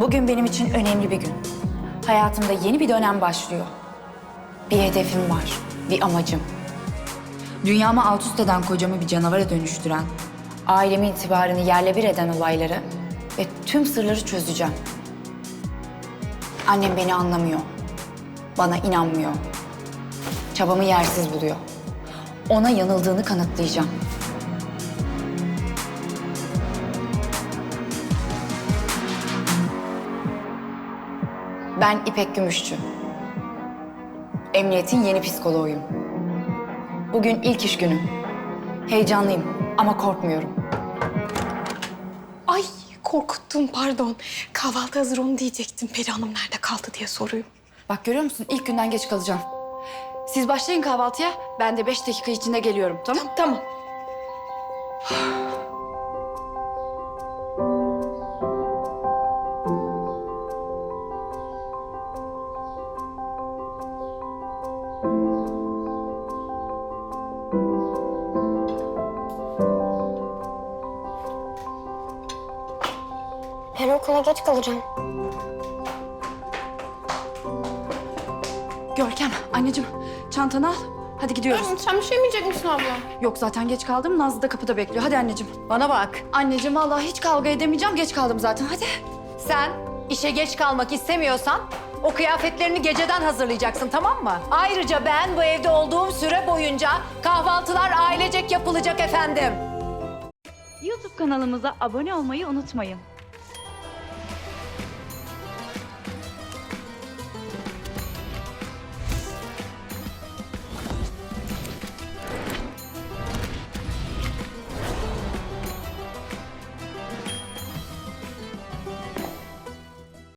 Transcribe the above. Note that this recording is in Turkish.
Bugün benim için önemli bir gün. Hayatımda yeni bir dönem başlıyor. Bir hedefim var, bir amacım. Dünyamı alt üst eden kocamı bir canavara dönüştüren, ailemin itibarını yerle bir eden olayları ve tüm sırları çözeceğim. Annem beni anlamıyor, bana inanmıyor. Çabamı yersiz buluyor. Ona yanıldığını kanıtlayacağım. Ben İpek Gümüşçü. Emniyetin yeni psikoloğuyum. Bugün ilk iş günüm. Heyecanlıyım ama korkmuyorum. Ay korkuttun pardon. Kahvaltı hazır onu diyecektim. Peri Hanım nerede kaldı diye soruyorum. Bak görüyor musun? İlk günden geç kalacağım. Siz başlayın kahvaltıya. Ben de beş dakika içinde geliyorum. Tamam? Tamam Ben okula geç kalacağım. Görkem, anneciğim çantanı al. Hadi gidiyoruz. Sen bir şey mi yiyecek misin abla? Yok zaten geç kaldım. Nazlı da kapıda bekliyor. Hadi anneciğim. Bana bak. Anneciğim vallahi hiç kavga edemeyeceğim. Geç kaldım zaten. Hadi. Sen işe geç kalmak istemiyorsan o kıyafetlerini geceden hazırlayacaksın tamam mı? Ayrıca ben bu evde olduğum süre boyunca kahvaltılar ailecek yapılacak efendim. YouTube kanalımıza abone olmayı unutmayın.